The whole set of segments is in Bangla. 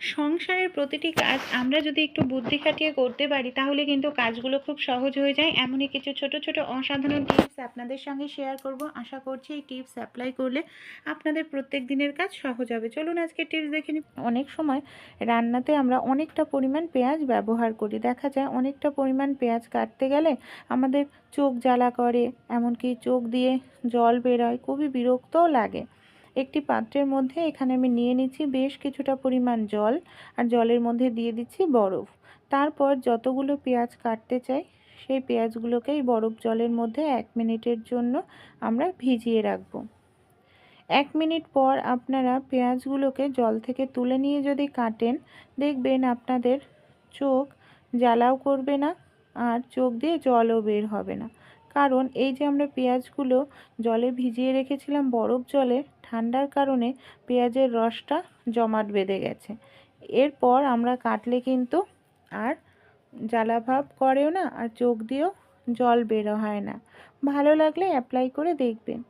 সংসারের প্রতিটি কাজ আমরা যদি একটু বুদ্ধি খাটিয়ে করতে পারি, তাহলে কিন্তু কাজগুলো খুব সহজ হয়ে যায়। এমনই কিছু ছোট ছোট অসাধারণ টিপস আপনাদের সঙ্গে শেয়ার করব। আশা করছি এই টিপস অ্যাপ্লাই করলে আপনাদের প্রত্যেক দিনের কাজ সহজ হবে। চলুন আজকে টিপস দেখে নিই। অনেক সময় রান্নাতে আমরা অনেকটা পরিমাণ পেঁয়াজ ব্যবহার করি। দেখা যায় অনেকটা পরিমাণ পেঁয়াজ কাটতে গেলে আমাদের চোখ জ্বালা করে, এমনকি চোখ দিয়ে জল বেরোয়, খুবই বিরক্তও লাগে। একটি পাত্রের মধ্যে এখানে আমি নিয়ে নিচ্ছি বেশ কিছুটা পরিমাণ জল আর জলের মধ্যে দিয়ে দিচ্ছি বরফ। তারপর যতগুলো পেঁয়াজ কাটতে চাই, সেই পেঁয়াজগুলোকে এই বরফ জলের মধ্যে এক মিনিটের জন্য আমরা ভিজিয়ে রাখব। এক মিনিট পর আপনারা পেঁয়াজগুলোকে জল থেকে তুলে নিয়ে যদি কাটেন, দেখবেন আপনাদের চোখ জ্বালাও করবে না আর চোখ দিয়ে জলও বের হবে না। কারণ এই যে আমরা পেঁয়াজগুলো জলে ভিজিয়ে রেখেছিলাম বরফ জলে, ঠান্ডার কারণে পেঁয়াজের রসটা জমাট বেঁধে গেছে। এরপর আমরা কাটলে কিন্তু আর জ্বালাভাব করেও না আর চোখ দিয়েও জল বেরো হয় না। ভালো লাগলে অ্যাপ্লাই করে দেখবেন।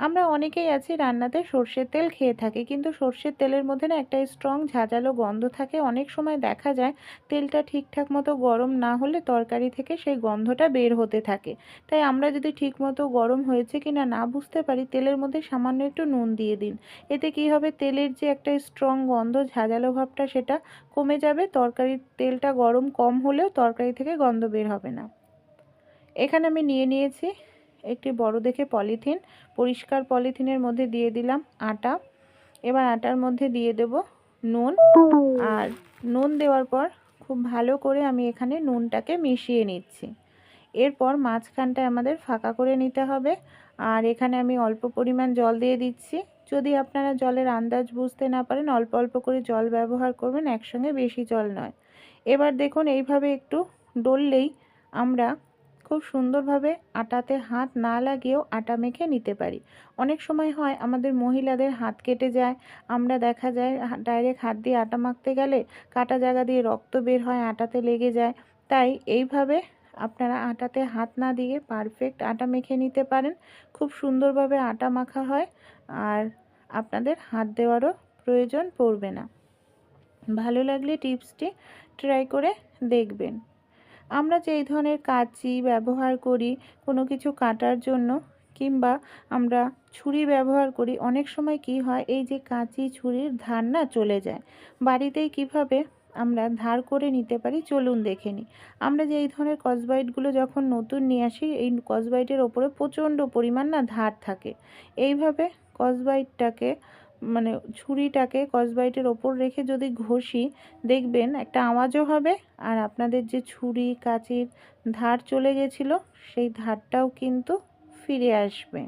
আমরা অনেকেই আছি রান্নাতে সর্ষের তেল খেয়ে থাকি, কিন্তু সর্ষের তেলের মধ্যে না একটা স্ট্রং ঝাঁঝালো গন্ধ থাকে। অনেক সময় দেখা যায় তেলটা ঠিকঠাক মতো গরম না হলে তরকারি থেকে সেই গন্ধটা বের হতে থাকে। তাই আমরা যদি ঠিকমতো গরম হয়েছে কি না না বুঝতে পারি, তেলের মধ্যে সামান্য একটু নুন দিয়ে দিন। এতে কি হবে? তেলের যে একটা স্ট্রং গন্ধ, ঝাঁঝালো ভাবটা সেটা কমে যাবে, তরকারির তেলটা গরম কম হলেও তরকারি থেকে গন্ধ বের হবে না। এখানে আমি নিয়ে নিয়েছি একটি বড় দেখে পলিথিন, পরিষ্কার পলিথিনের মধ্যে দিয়ে দিলাম আটা। এবার আটার মধ্যে দিয়ে দেব নুন। আর নুন দেওয়ার পর খুব ভালো করে আমি এখানে নুনটাকে মিশিয়ে নিচ্ছি। এরপর মাঝখানটায় আমাদের ফাঁকা করে নিতে হবে। আর এখানে আমি অল্প পরিমাণ জল দিয়ে দিচ্ছি। যদি আপনারা জলের আন্দাজ বুঝতে না পারেন, অল্প অল্প করে জল ব্যবহার করবেন, একসঙ্গে বেশি জল নয়। এবার দেখুন, এইভাবে একটু ডললেই আমরা খুব সুন্দরভাবে আটাতে হাত না লাগিয়েও আটা মেখে নিতে পারি। অনেক সময় হয় আমাদের মহিলাদের হাত কেটে যায়, আমরা দেখা যায় ডাইরেক্ট হাত দিয়ে আটা মাখতে গেলে কাটা জায়গা দিয়ে রক্ত বের হয়, আটাতে লেগে যায়। তাই এইভাবে আপনারা আটাতে হাত না দিয়ে পারফেক্ট আটা মেখে নিতে পারেন। খুব সুন্দরভাবে আটা মাখা হয় আর আপনাদের হাত দেওয়ারও প্রয়োজন পড়বে না। ভালো লাগলে টিপসটি ট্রাই করে দেখবেন। আমরা যেই ধরনের কাঁচি ব্যবহার করি, কোনো কিছু কাটার জন্য কিংবা আমরা ছুরি ব্যবহার করি, অনেক সময় কি হয়, এই যে কাঁচি, ছুরির ধার না চলে যায়। বাড়িতেই কীভাবে আমরা ধার করে নিতে পারি, চলুন দেখে নিই। আমরা যে এই ধরনের কসবাইটগুলো যখন নতুন নিয়ে আসি, এই কসবাইটের ওপরে প্রচণ্ড পরিমাণ না ধার থাকে। এইভাবে কসবাইটটাকে মানে ছুরিটাকে কসবাইটের ওপর রেখে যদি ঘষি, দেখবেন একটা আওয়াজও হবে আর আপনাদের যে ছুরি, কাঁচির ধার চলে গেছিল, সেই ধারটাও কিন্তু ফিরে আসবে।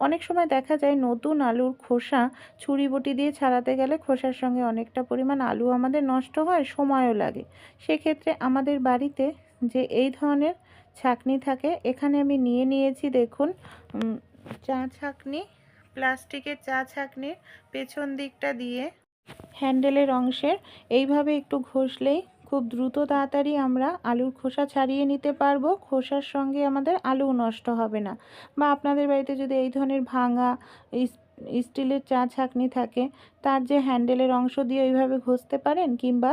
অনেক সময় দেখা যায় নতুন আলুর খোসা ছুরি বটি দিয়ে ছাড়াতে গেলে খোসার সঙ্গে অনেকটা পরিমাণ আলু আমাদের নষ্ট হয়, সময়ও লাগে। সেক্ষেত্রে আমাদের বাড়িতে যে এই ধরনের ছাকনি থাকে, এখানে আমি নিয়ে নিয়েছি দেখুন চা ছাকনি প্লাস্টিকের চা ছাঁকনির পেছন দিকটা দিয়ে। হ্যান্ডেলের অংশের, এইভাবে একটু ঘষলেই খুব দ্রুত তাড়াতাড়ি আমরা আলুর খোসা ছাড়িয়ে নিতে পারব। খোসার সঙ্গে আমাদের আলু নষ্ট হবে না। বা আপনাদের বাড়িতে যদি এই ধরনের ভাঙা স্টিলের চা ছাঁকনি থাকে, তার যে হ্যান্ডেলের অংশ দিয়ে ওইভাবে ঘষতে পারেন কিংবা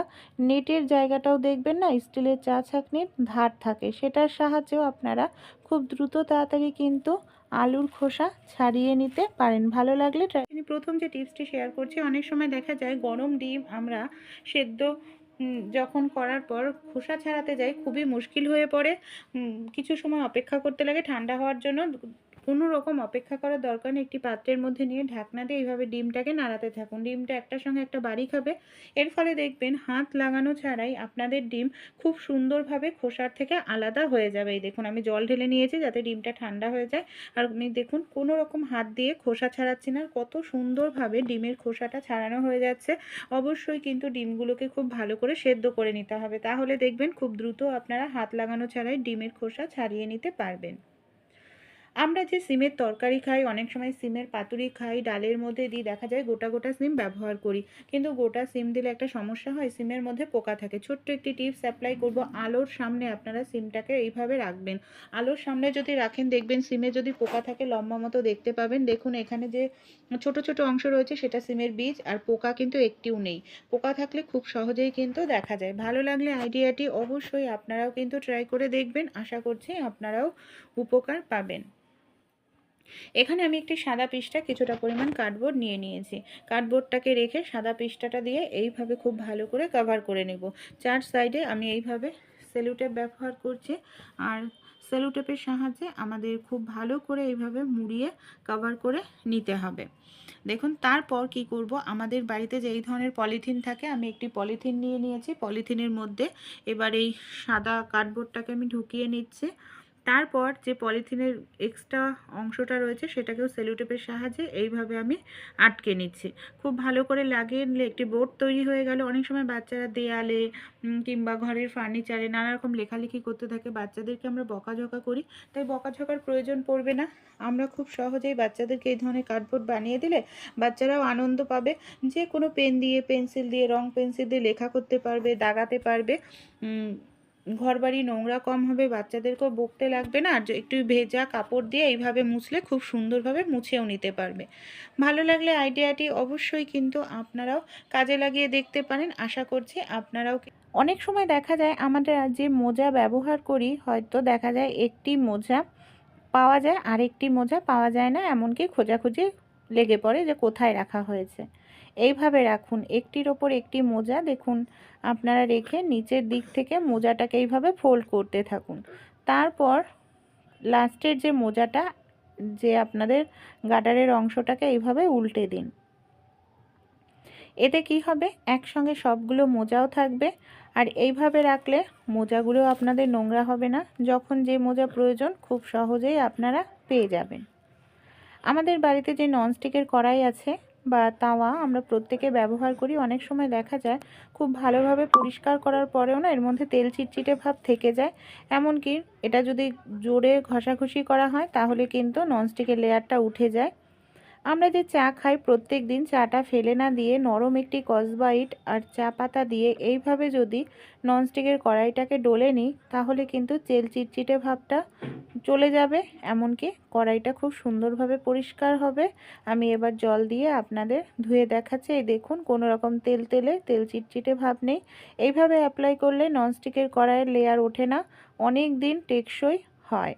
নেটের জায়গাটাও দেখবেন না, স্টিলের চা ছাঁকনির ধার থাকে। সেটার সাহায্যেও আপনারা খুব দ্রুত তাড়াতাড়ি কিন্তু আলুর খোসা ছাড়িয়ে নিতে পারেন। ভালো লাগলে ট্রাই প্রথম যে টিপসটি শেয়ার করছি, অনেক সময় দেখা যায় গরম ডিম আমরা সেদ্ধ যখন করার পর খোসা ছাড়াতে যাই, খুবই মুশকিল হয়ে পড়ে। কিছু সময় অপেক্ষা করতে লাগে ঠান্ডা হওয়ার জন্য। কোনো রকম অপেক্ষা করার দরকার নেই। একটি পাত্রের মধ্যে নিয়ে ঢাকনা দিয়ে এইভাবে ডিমটাকে নাড়াতে থাকুন। ডিমটা একটার সঙ্গে একটা বাড়ি খাবে। এর ফলে দেখবেন হাত লাগানো ছাড়াই আপনাদের ডিম খুব সুন্দরভাবে খোসার থেকে আলাদা হয়ে যাবে। এই দেখুন, আমি জল ঢেলে নিয়েছি যাতে ডিমটা ঠান্ডা হয়ে যায়। আর আমি দেখুন কোনো রকম হাত দিয়ে খোসা ছাড়াচ্ছি না। কত সুন্দরভাবে ডিমের খোসাটা ছাড়ানো হয়ে যাচ্ছে। অবশ্যই কিন্তু ডিমগুলোকে খুব ভালো করে সেদ্ধ করে নিতে হবে। তাহলে দেখবেন খুব দ্রুত আপনারা হাত লাগানো ছাড়াই ডিমের খোসা ছাড়িয়ে নিতে পারবেন। আমরা যে সিমের তরকারি খাই, অনেক সময় সিমের পাতুরি খাই, ডালের মধ্যে দিই, দেখা যায় গোটা গোটা সিম ব্যবহার করি। কিন্তু গোটা সিম দিলে একটা সমস্যা হয়, সিমের মধ্যে পোকা থাকে। ছোট্ট একটি টিপস অ্যাপ্লাই করব, আলোর সামনে আপনারা সিমটাকে এইভাবে রাখবেন। আলোর সামনে যদি রাখেন, দেখবেন সিমে যদি পোকা থাকে, লম্বা মতো দেখতে পাবেন। দেখুন, এখানে যে ছোট ছোট অংশ রয়েছে, সেটা সিমের বীজ, আর পোকা কিন্তু একটিও নেই। পোকা থাকলে খুব সহজেই কিন্তু দেখা যায়। ভালো লাগলে আইডিয়াটি অবশ্যই আপনারাও কিন্তু ট্রাই করে দেখবেন। আশা করছি আপনারাও উপকার পাবেন। এখানে আমি একটি সাদা পৃষ্ঠা কিছুটা পরিমাণ কার্ডবোর্ড নিয়ে নিয়েছি। কার্ডবোর্ডটাকে রেখে সাদা পৃষ্ঠাটা দিয়ে এইভাবে খুব ভালো করে কভার করে নেব। চার সাইডে আমি এইভাবে সেলুটেপ ব্যবহার করছি আর সেলুটেপের সাহায্যে আমাদের খুব ভালো করে এইভাবে মুড়িয়ে কভার করে নিতে হবে। দেখুন, তারপর কি করব? আমাদের বাড়িতে যে এই ধরনের পলিথিন থাকে, আমি একটি পলিথিন নিয়ে নিয়েছি। পলিথিনের মধ্যে এবার এই সাদা কার্ডবোর্ডটাকে আমি ঢুকিয়ে নিচ্ছি। তারপর যে পলিথিনের এক্সট্রা অংশটা রয়েছে সেটাকেও সেলুটেপের সাহায্যে এইভাবে আমি আটকে নিচ্ছি। খুব ভালো করে লাগিয়ে নিলে একটি বোর্ড তৈরি হয়ে গেল। অনেক সময় বাচ্চারা দেয়ালে কিংবা ঘরের ফার্নিচারে নানা রকম লেখালেখি করতে থাকে। বাচ্চাদেরকে আমরা বকাঝকা করি। তাই বকাঝকার প্রয়োজন পড়বে না। আমরা খুব সহজেই বাচ্চাদেরকে এই ধরনের কার্ডবোর্ড বানিয়ে দিলে বাচ্চারাও আনন্দ পাবে। যে কোনো পেন দিয়ে পেন্সিল দিয়ে, রং পেন্সিল দিয়ে লেখা করতে পারবে, দাগাতে পারবে। ঘরবাড়ি নোংরা কম হবে, বাচ্চাদেরকেও বকতে লাগবে না। আর একটু ভেজা কাপড় দিয়ে এইভাবে মুছলে খুব সুন্দরভাবে মুছেও নিতে পারবে। ভালো লাগলে আইডিয়াটি অবশ্যই কিন্তু আপনারাও কাজে লাগিয়ে দেখতে পারেন। আশা করছি আপনারাও অনেক সময় দেখা যায় আমাদের যে মোজা ব্যবহার করি, হয়তো দেখা যায় একটি মোজা পাওয়া যায়, আরেকটি মোজা পাওয়া যায় না। এমনকি খোঁজাখুঁজি লেগে পড়ে যে কোথায় রাখা হয়েছে। এইভাবে রাখুন। একটির ওপর একটি মোজা দেখুন। আপনারা রেখে নিচের দিক থেকে মোজাটাকে এইভাবে ফোল্ড করতে থাকুন। তারপর লাস্টের যে মোজাটা, যে আপনাদের গাডারের অংশটাকে এইভাবে উল্টে দিন। এতে কি হবে? একসঙ্গে সবগুলো মোজাও থাকবে। আর এইভাবে রাখলে মোজাগুলো আপনাদের নোংরা হবে না। যখন যে মোজা প্রয়োজন, খুব সহজেই আপনারা পেয়ে যাবেন। আমাদের বাড়িতে যে ননস্টিকের কড়াই আছে বা তাওয়া আমরা প্রত্যেকে ব্যবহার করি। অনেক সময় দেখা যায় খুব ভালোভাবে পরিষ্কার করার পরেও না এর মধ্যে তেল চিটচিটে ভাব থেকে যায়। এমনকি এটা যদি জোরে ঘষাঘষি করা হয় তাহলে কিন্তু ননস্টিকের লেয়ারটা উঠে যায়। আমরা যে চা খাই, প্রত্যেক দিন চাটা ফেলে না দিয়ে নরম একটি কসবাইট আর চা পাতা দিয়ে এইভাবে যদি ননস্টিকের কড়াইটাকে ডলে নিই, তাহলে কিন্তু তেল চিটচিটে ভাবটা চলে যাবে। এমনকি কড়াইটা খুব সুন্দরভাবে পরিষ্কার হবে। আমি এবার জল দিয়ে আপনাদের ধুয়ে দেখাচ্ছি। এই দেখুন, কোনো রকম তেল তেলে তেল চিটচিটে ভাব নেই। এইভাবে অ্যাপ্লাই করলে ননস্টিকের কড়াইয়ের লেয়ার ওঠে না। অনেক দিন টেকসই হয়।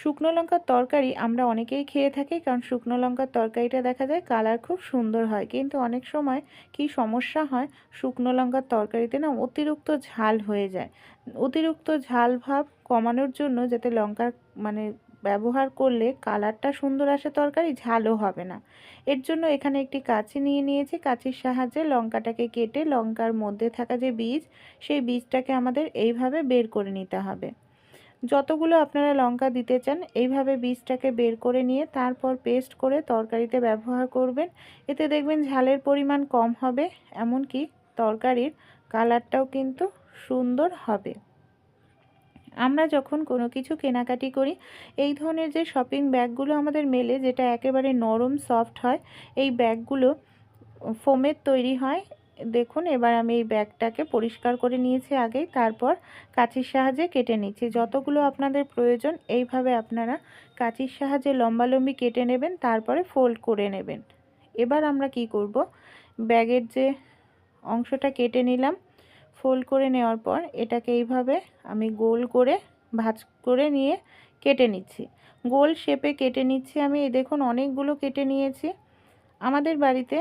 শুকনো লঙ্কার তরকারি আমরা অনেকেই খেয়ে থাকি, কারণ শুকনো লঙ্কার তরকারিটা দেখা যায় কালার খুব সুন্দর হয়। কিন্তু অনেক সময় কি সমস্যা হয়, শুকনো লঙ্কার তরকারিতে না অতিরিক্ত ঝাল হয়ে যায়। অতিরিক্ত ঝাল ভাব কমানোর জন্য যাতে লঙ্কার মানে ব্যবহার করলে কালারটা সুন্দর আসে তরকারি, ঝালও হবে না। এর জন্য এখানে একটি কাঁচি নিয়ে নিয়েছি। কাঁচির সাহায্যে লঙ্কাটাকে কেটে লঙ্কার মধ্যে থাকা যে বীজ, সেই বীজটাকে আমাদের এইভাবে বের করে নিতে হবে। যতগুলো আপনারা লঙ্কা দিতে চান, এইভাবে বীজটাকে বের করে নিয়ে তারপর পেস্ট করে তরকারিতে ব্যবহার করবেন। এতে দেখবেন ঝালের পরিমাণ কম হবে, এমনকি তরকারির কালারটাও কিন্তু সুন্দর হবে। আমরা যখন কোনো কিছু কেনাকাটি করি, এই ধরনের যে শপিং ব্যাগগুলো আমাদের মেলে, যেটা একেবারে নরম সফট হয়, এই ব্যাগগুলো ফোমের তৈরি হয় দেখুন, এবার আমি এই ব্যাগটাকে পরিষ্কার করে নিয়েছি আগেই। তারপর কাঁচির সাহায্যে কেটে নিচ্ছি। যতগুলো আপনাদের প্রয়োজন, এইভাবে আপনারা কাঁচির সাহায্যে লম্বালম্বি কেটে নেবেন, তারপরে ফোল্ড করে নেবেন। এবার আমরা কি করব? ব্যাগের যে অংশটা কেটে নিলাম, ফোল্ড করে নেওয়ার পর এটাকে এইভাবে আমি গোল করে, ভাজ করে নিয়ে কেটে নিচ্ছি। গোল শেপে কেটে নিচ্ছি আমি। দেখুন, অনেকগুলো কেটে নিয়েছি। আমাদের বাড়িতে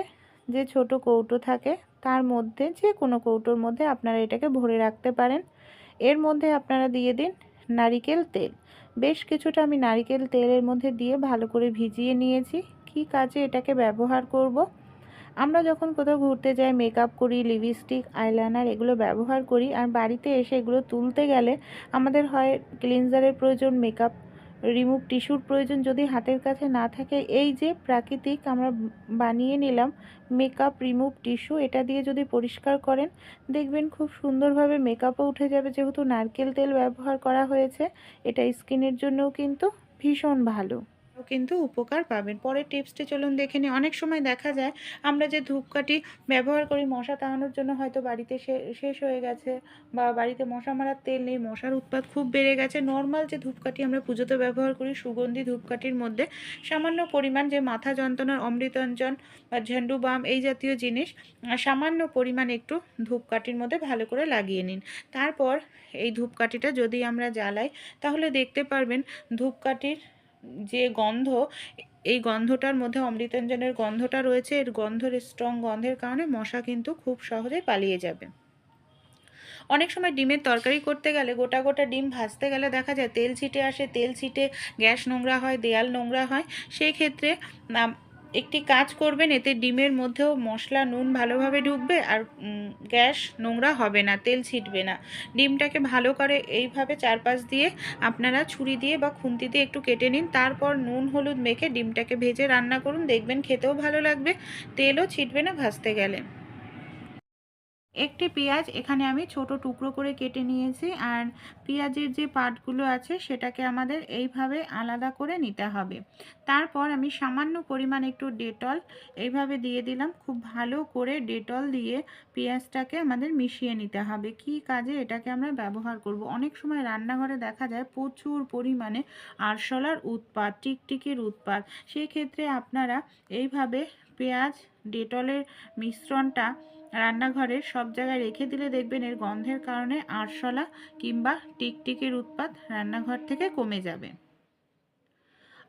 যে ছোট কৌটো থাকে তার মধ্যে? যে কোনো কৌটোর মধ্যে আপনারা এটাকে ভরে রাখতে পারেন। এর মধ্যে আপনারা দিয়ে দিন নারিকেল তেল। বেশ কিছুটা আমি নারিকেল তেলের মধ্যে দিয়ে ভালো করে ভিজিয়ে নিয়েছি। কি কাজে এটাকে ব্যবহার করব। আমরা যখন কোথাও ঘুরতে যাই, মেকআপ করি, লিপস্টিক, আইলাইনার এগুলো ব্যবহার করি। আর বাড়িতে এসে এগুলো তুলতে গেলে আমাদের হয় ক্লিনজারের প্রয়োজন মেকআপ রিমুভ টিস্যুর প্রয়োজন যদি হাতের কাছে না থাকে। এই যে প্রাকৃতিক আমরা বানিয়ে নিলাম মেকআপ রিমুভ টিস্যু, এটা দিয়ে যদি পরিষ্কার করেন, দেখবেন খুব সুন্দরভাবে মেকআপও উঠে যাবে। যেহেতু নারকেল তেল ব্যবহার করা হয়েছে, এটা স্কিনের জন্যও কিন্তু ভীষণ ভালো। কিন্তু উপকার পাবেন। পরের টিপসটি চলুন দেখে নিই। অনেক সময় দেখা যায়, আমরা যে ধূপকাঠি ব্যবহার করি মশা তাড়ানোর জন্য হয়তো বাড়িতে শেষ হয়ে গেছে বা বাড়িতে মশা মারার তেল নেই, মশার উৎপাত খুব বেড়ে গেছে। নর্মাল যে ধূপকাঠি আমরা পুজোতে ব্যবহার করি, সুগন্ধি ধূপকাঠির মধ্যে সামান্য পরিমাণ যে মাথা যন্ত্রণার অমৃতঞ্জন বা ঝেন্ডু বাম এই জাতীয় জিনিস সামান্য পরিমাণ একটু ধূপকাঠির মধ্যে ভালো করে লাগিয়ে নিন। তারপর এই ধূপকাঠিটা যদি আমরা জ্বালাই, তাহলে দেখতে পারবেন ধূপকাঠির যে গন্ধ, এই গন্ধটার মধ্যে অমৃতাঞ্জনের গন্ধটা রয়েছে, এর গন্ধের স্ট্রং গন্ধের কারণে মশা কিন্তু খুব সহজে পালিয়ে যাবে। অনেক সময় ডিমের তরকারি করতে গেলে গোটা গোটা ডিম ভাজতে গেলে দেখা যায় তেল ছিটে আসে, তেল ছিটে গ্যাস নোংরা হয়, দেয়াল নোংরা হয়, সেই ক্ষেত্রে একটি কাজ করবেন, এতে ডিমের মধ্যেও মশলা, নুন ভালোভাবে ঢুকবে আর গ্যাস নোংরা হবে না, তেল ছিটবে না। ডিমটাকে ভালো করে এইভাবে চারপাশ দিয়ে আপনারা ছুরি দিয়ে বা খুন্তি দিয়ে একটু কেটে নিন, তারপর নুন, হলুদ মেখে ডিমটাকে ভেজে রান্না করুন। দেখবেন খেতেও ভালো লাগবে, তেলও ছিটবে না, ভাজতে গেলে। একটি পেঁয়াজ এখানে আমি ছোট টুকরো করে কেটে নিয়েছি আর পেঁয়াজের যে পাটগুলো আছে সেটাকে আমাদের এইভাবে আলাদা করে নিতে হবে। তারপর আমি সামান্য পরিমাণ একটু ডেটল এইভাবে দিয়ে দিলাম। খুব ভালো করে ডেটল দিয়ে পেঁয়াজটাকে আমাদের মিশিয়ে নিতে হবে। কি কাজে এটাকে আমরা ব্যবহার করব? অনেক সময় রান্নাঘরে দেখা যায় প্রচুর পরিমাণে আরশোলার উৎপাত, টিকটিকির উৎপাত। সেই ক্ষেত্রে আপনারা এইভাবে পেঁয়াজ, ডেটলের মিশ্রণটা রান্নাঘরে সব জায়গায় রেখে দিলে দেখবেন এর গন্ধের কারণে আরশোলা কিংবা টিকটিকির উৎপাত রান্নাঘর থেকে কমে যাবে।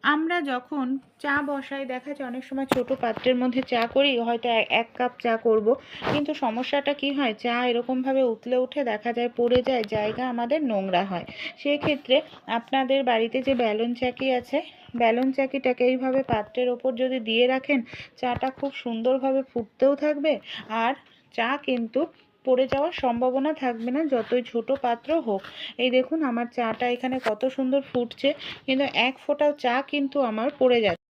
আমরা যখন চা বসাই, দেখা যায় অনেক সময় ছোট পাত্রের মধ্যে চা করি, হয়তো এক কাপ চা করব। কিন্তু সমস্যাটা কি হয়? চা এরকমভাবে উতলে উঠে দেখা যায় পড়ে যায়, জায়গা আমাদের নোংরা হয়। সেই ক্ষেত্রে আপনাদের বাড়িতে যে ব্যালন চাকি আছে, ব্যালন চাকিটাকে এইভাবে পাত্রের ওপর যদি দিয়ে রাখেন, চাটা খুব সুন্দরভাবে ফুটতেও থাকবে। আর চা কিন্তু পড়ে যাওয়ার সম্ভাবনা থাকবে না, যতই ছোট পাত্র হোক। এই দেখুন, আমার চাটা এখানে কত সুন্দর ফুটছে, কিন্তু এক ফোঁটাও চা কিন্তু আমার পড়ে যাচ্ছে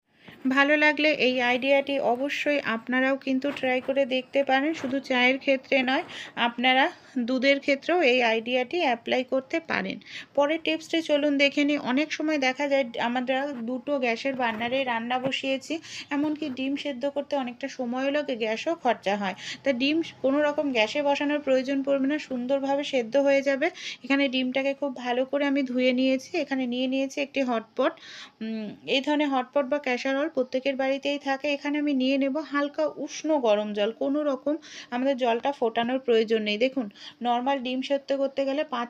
ভালো লাগলে এই আইডিয়াটি অবশ্যই আপনারাও কিন্তু ট্রাই করে দেখতে পারেন। শুধু চায়ের ক্ষেত্রে নয়, আপনারা দুধের ক্ষেত্রেও এই আইডিয়াটি অ্যাপ্লাই করতে পারেন। পরের টিপসটি চলুন দেখে নিই। অনেক সময় দেখা যায় আমরা দুটো গ্যাসের বার্নারে রান্না বসিয়েছি, এমনকি ডিম সেদ্ধ করতে অনেকটা সময়ও লাগে, গ্যাসও খরচা হয়। তা ডিম কোনো রকম গ্যাসে বসানোর প্রয়োজন পড়বে না, সুন্দরভাবে সেদ্ধ হয়ে যাবে। এখানে ডিমটাকে খুব ভালো করে আমি ধুয়ে নিয়েছি। এখানে নিয়ে নিয়েছি একটি হটপট এই ধরনের হটপট বা ক্যাসারল প্রত্যেকের বাড়িতেই থাকে। এখানে আমি নিয়ে নেব হালকা উষ্ণ গরম জল। কোনো রকম আমাদের জলটা ফোটানোর প্রয়োজন নেই। দেখুন নর্মাল ডিম সেদ্ধ করতে গেলে পাঁচ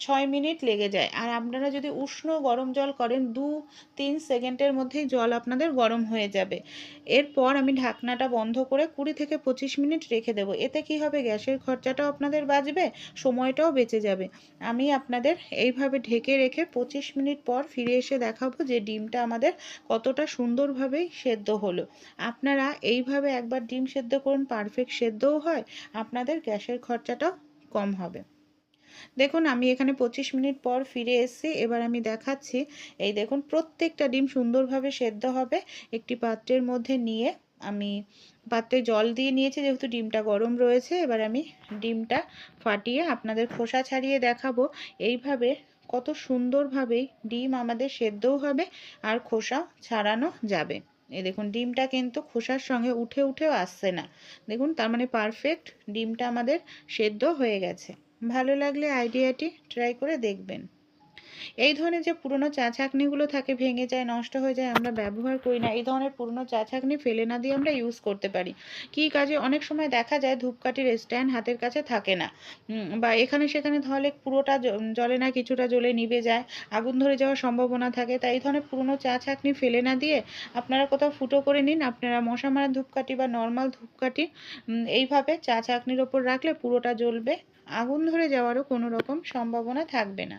ছয় মিনিট লেগে যায়। আর আপনারা যদি উষ্ণ গরম জল করেন, দু তিন সেকেন্ডের মধ্যেই জল আপনাদের গরম হয়ে যাবে। এরপর আমি ঢাকনাটা বন্ধ করে কুড়ি থেকে পঁচিশ মিনিট রেখে দেবো। এতে কি হবে? গ্যাসের খরচাটাও আপনাদের বাঁচবে, সময়টাও বেঁচে যাবে। আমি আপনাদের এইভাবে ঢেকে রেখে পঁচিশ মিনিট পর ফিরে এসে দেখাবো যে ডিমটা আমাদের কতটা সুন্দরভাবেই সেদ্ধ হলো। আপনারা এইভাবে একবার ডিম সেদ্ধ করুন, পারফেক্ট সেদ্ধও হয়, আপনাদের গ্যাসের খরচাটাও কম হবে। দেখুন, আমি এখানে পঁচিশ মিনিট পর ফিরে এসেছি। এবার আমি দেখাচ্ছি। এই দেখুন, প্রত্যেকটা ডিম সুন্দরভাবে সেদ্ধ হবে। একটি পাত্রের মধ্যে নিয়ে আমি পাত্রে জল দিয়ে নিয়েছি, যেহেতু ডিমটা গরম রয়েছে। এবার আমি ডিমটা ফাটিয়ে আপনাদের খোসা ছাড়িয়ে দেখাবো। এইভাবে কত সুন্দরভাবেই ডিম আমাদের সেদ্ধও হবে আর খোসা ছাড়ানো যাবে। এই দেখুন, ডিমটা কিন্তু খোসার সঙ্গে উঠে উঠেও আসছে না। দেখুন, তার মানে পারফেক্ট ডিমটা আমাদের সেদ্ধ হয়ে গেছে। ভালো লাগলে আইডিয়াটি ট্রাই করে দেখবেন। এই ধরনের যে পুরনো চা ছাঁকনিগুলো থাকে ভেঙে যায়, নষ্ট হয়ে যায় আমরা ব্যবহার করি না, এই ধরনের পুরনো চা ছাঁকনি ফেলে না দিয়ে আমরা ইউজ করতে পারি। কি কাজে অনেক সময় দেখা যায় ধূপকাঠির স্ট্যান্ড হাতের কাছে থাকে না। বা এখানে সেখানে ধরলে পুরোটা জ- জ্বলে না কিছুটা জ্বলে নিভে যায়, আগুন ধরে যাওয়ার সম্ভাবনা থাকে, তাই এই ধরনের পুরনো চা ছাঁকনি ফেলে না দিয়ে আপনারা কোথাও ফুটো করে নিন, আপনারা মশা মারা ধূপকাঠি বা নর্মাল ধূপকাঠি এইভাবে চা ছাঁকনির ওপর রাখলে পুরোটা জ্বলবে, আগুন ধরে যাওয়ারও কোনো রকম সম্ভাবনা থাকবে না।